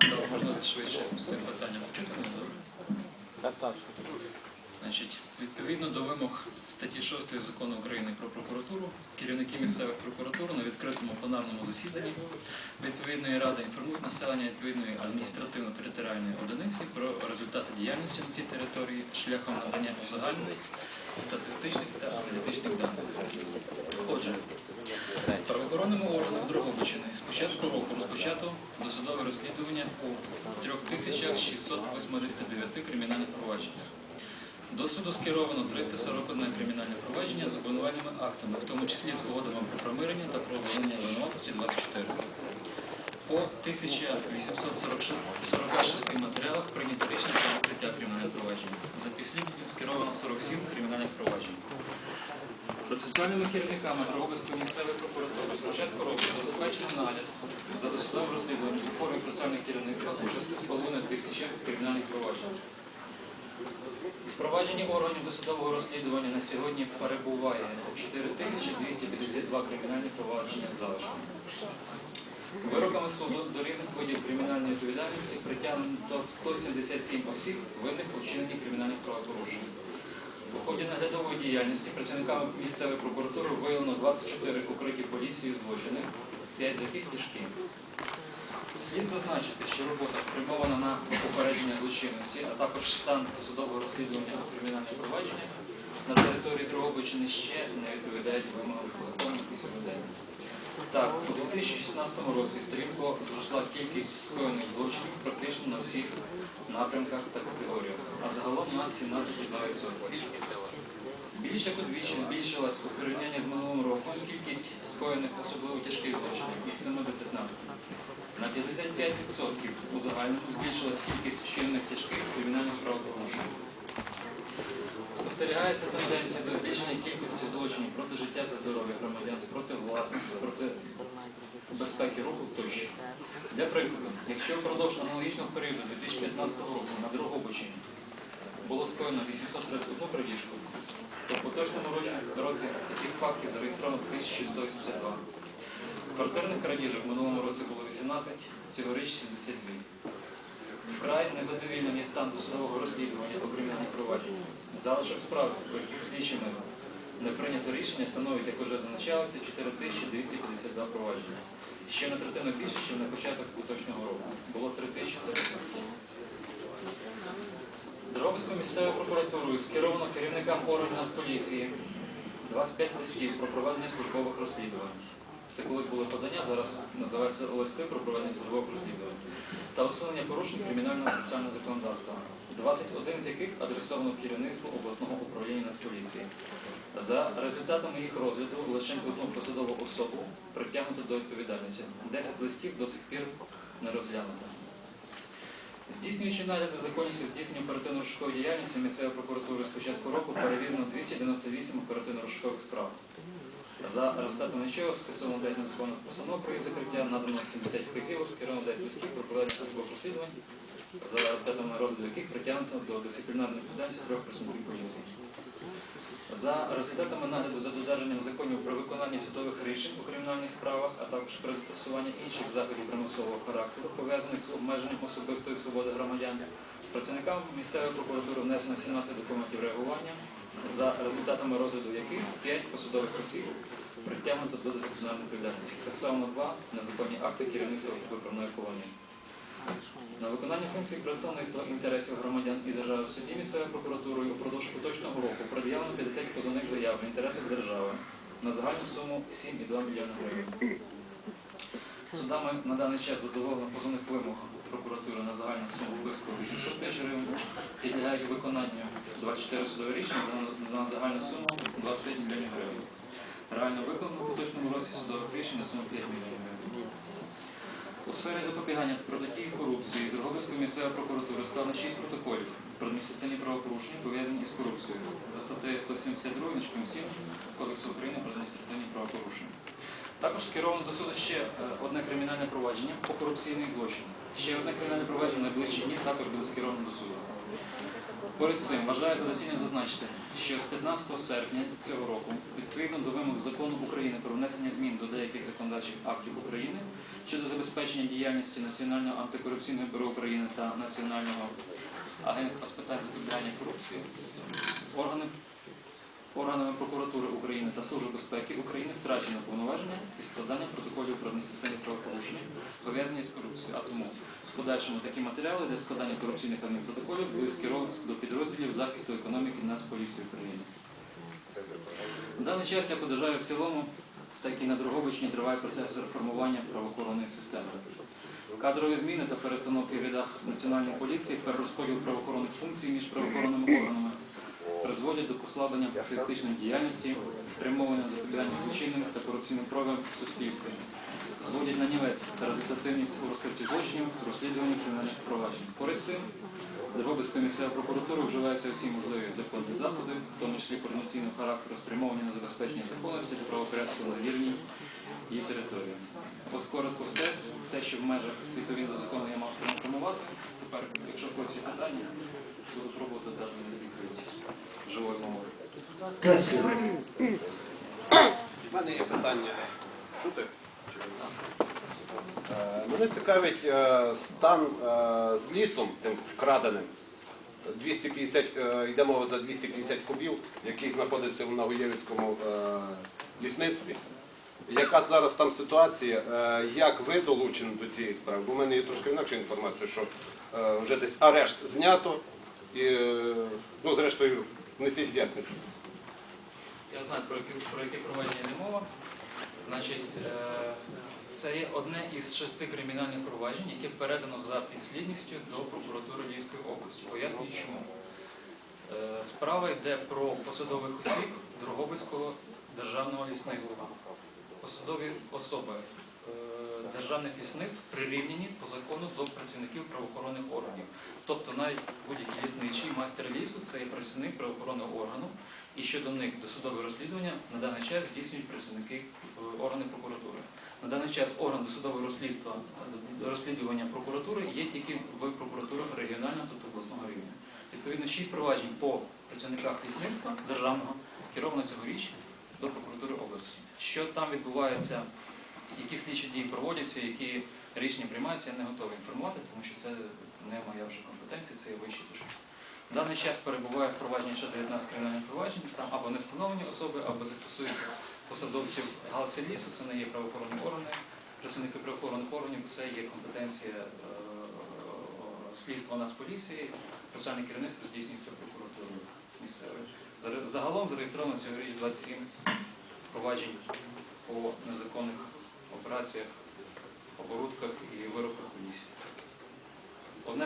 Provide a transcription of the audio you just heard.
Да, можна швидше з цим питанням почути мене добре? Значить, відповідно до вимог статті 6 закону України про прокуратуру, керівники місцевих прокуратур на відкритому пленарному засіданні відповідної ради інформують населення відповідної адміністративно-територіальної одиниці про результати діяльності на цій території шляхом надання узагальнених статистичних та аналітичних даних. Отже, правоохоронними органами Дрогобичини з початку року розпочато досудове розслідування у 3689 кримінальних провадженнях. До суду скеровано 341 кримінальне провадження з обвинувальними актами, в тому числі з угодами про примирення та про визнання винуватості 24. По 1846 матеріалах прийнято рішення про відкриття кримінальних проваджень. За підслідністю скеровано 47 кримінальних проваджень. Процесуальними керівниками Дрогобицької місцевої прокуратури з початку року забезпечено нагляд за досудовим розслідуванням у формі процесуального керівництва у 6,5 тисячі кримінальних проваджень. Впровадження органів досудового розслідування на сьогодні перебуває 4252 кримінальні провадження залишками. Вироками суду до різних видів кримінальної відповідальності притягнуто 177 осіб, винних у вчиненні кримінальних правопорушень. У ході наглядової діяльності працівниками місцевої прокуратури виявлено 24 укриті поліцією злочини, 5 з яких тяжкі. Слід зазначити, що робота спрямована на попередження злочинності, а також стан судового розслідування у кримінальних провадженнях на території Дрогобичини ще не відповідають вимогам закону і сьогодення. Так, у 2016 році стрімко зросла кількість скоєних злочинів практично на всіх напрямках та категоріях, а загалом на 17,2%. Більше як удвічі збільшилась у порівнянні з минулим роком кількість скоєних особливо тяжких злочинів із 7 до 15. На 55% у загальному збільшилась кількість вчинених тяжких кримінальних правопорушень. Спостерігається тенденція до збільшення кількості злочинів проти життя та здоров'я громадян, проти власності, проти безпеки руху тощо. Для прикладу, якщо впродовж аналогічного періоду 2015 року на Дрогобичині було скоєно 831 крадіжку, то в поточному році, таких фактів зареєстровано 1182. Квартирних крадіжок в минулому році було 18, цьогоріч 72. Вкрай незадовільним є стан досудового розслідування по кримінальних провадженнях. Залишок справ, по яких слідчими не прийнято рішення, становить, як вже зазначалося, 4252 провадження. Ще на третину більше, ніж на початок поточного року. Було 3115. Дрогобицькою місцевою прокуратурою скеровано керівникам органів Нацполіції 25 листів про проведення службових розслідувань. Це колись були подання, зараз називаються листи про проведення службових розслідувань та усунення порушень кримінального процесуального законодавства, 21 з яких адресовано керівництву обласного управління Нацполіції. За результатами їх розгляду лише одну посадову особу притягнуто до відповідальності. 10 листів до сих пір не розглянуто. Здійснюючи нагляд за законністю здійснення оперативно-розшукової діяльності місцевої прокуратури з початку року перевірено 298 оперативно-розшукових справ. За результатами чого скасовано 9 незаконних постанов про їх закриття, надано 70 вказівок, скеровано 9 листів про проведення службових розслідувань, за результатами розгляду яких притягнуто до дисциплінарної відповідальності трьох працівників поліції. За результатами нагляду за додержанням законів про виконання судових рішень у кримінальних справах, а також при застосуванні інших заходів примусового характеру, пов'язаних з обмеженням особистої свободи громадян, працівникам місцевої прокуратури внесено 17 документів реагування, за результатами розгляду яких 5 посадових осіб притягнуто до дисциплінарної відповідальності. Скасовано 2 незаконні акти керівництва виправної колонії. На виконання функцій представництва інтересів громадян і держави в суді місцевою прокуратурою упродовж поточного року пред'явлено 50 позовних заяв в інтересах держави на загальну суму 7,2 мільйона гривень. Судами на даний час задоволено позовних вимог прокуратури на загальну суму близько 800 тисяч гривень, підлягають виконанню 24 судові рішення за- загальну суму 25 мільйонів гривень. Реально виконано в поточному році судових рішень на суму 5 мільйонів гривень. У сфері запобігання та протидії корупції Дрогобицької місцевої прокуратури склано 6 протоколів про адміністративні правопорушення, пов'язані із корупцією за статтею 172 значком 7 Кодексу України про адміністративні правопорушення. Також скеровано до суду ще е, одне кримінальне провадження по корупційних злочинах. Ще одне кримінальне провадження на також буде скеровано до суду. Поряд з цим вважаю за доцільне зазначити, що з 15 серпня цього року, відповідно до вимог закону України про внесення змін до деяких законодавчих актів України щодо забезпечення діяльності Національного антикорупційного бюро України та Національного агентства з питань запобігання корупції, органи, органами прокуратури України та Служби безпеки України втрачено повноваження із складання протоколів про адміністративні правопорушення, пов'язані з корупцією. А тому в подальшому такі матеріали для складання корупційних адмінпротоколів будуть скеровані до підрозділів захисту економіки Нацполіції України. В даний час як у державі в цілому, так і на Дрогобичині триває процес реформування правоохоронної системи. Кадрові зміни та перестановки в рядах Національної поліції, перерозподіл правоохоронних функцій між правоохоронними органами призводять до послаблення політичної діяльності, спрямованої на запобігання злочинним та корупційним проявам в суспільстві, зводять на нівець та результативність у розкритті злочинів, розслідуванні кримінальних проваджень. Поряд з цим Дрогобицька місцева прокуратура вживаються всі можливі законні заходи, в тому числі координаційного характеру, спрямовані на забезпечення законності та правопорядку на вірній її території. Ось коротко все, те, що в межах відповідно закону я мав проінформувати. Тепер, якщо когось є питання, буду пробувати дати відповідь живою мовою. У мене є питання. Чути? Е, Мене цікавить е, стан е, з лісом, тим вкраденим. 250, е, йде мова за 250 кубів, який знаходиться в Нагоєвицькому лісництві. Яка зараз там ситуація? Е, Як ви долучені до цієї справи? Бо в мене є трошки інакша інформація, що е, вже десь арешт знято і, е, ну, зрештою, несіть ясність. Я знаю, про які, про які провадження йде мова. Значить, це є одне із шести кримінальних проваджень, яке передано за підслідністю до прокуратури Львівської області. Пояснюю чому. Справа йде про посадових осіб Дрогобицького державного лісництва. Посадові особи е, державних лісництв прирівняні по закону до працівників правоохоронних органів. Тобто навіть будь-який лісничий майстер лісу це є працівник правоохоронного органу, і щодо них досудове розслідування на даний час здійснюють працівники е, органів прокуратури. На даний час орган досудового розслідування прокуратури є тільки в прокуратурах регіонального, тобто обласного рівня. Відповідно, шість проваджень по працівниках лісництва державного скеровано цьогоріч до прокуратури області. Що там відбувається, які слідчі дії проводяться, які рішення приймаються, я не готовий інформувати, тому що це не моя вже компетенція, це є вищий тушок. В даний час перебуває впровадження ще 19 кримінальних проваджень, там або не встановлені особи, або це стосується посадовців галузі лісу, це не є правоохоронні органи, працівники правоохоронних органів, це є компетенція е, слідства Нацполіції, процесуальне керівництво здійснюється прокуратурою місцевою. Заре- Загалом зареєстровано цьогоріч 27 проваджень по незаконних операціях, оборудках і вирубках у лісі.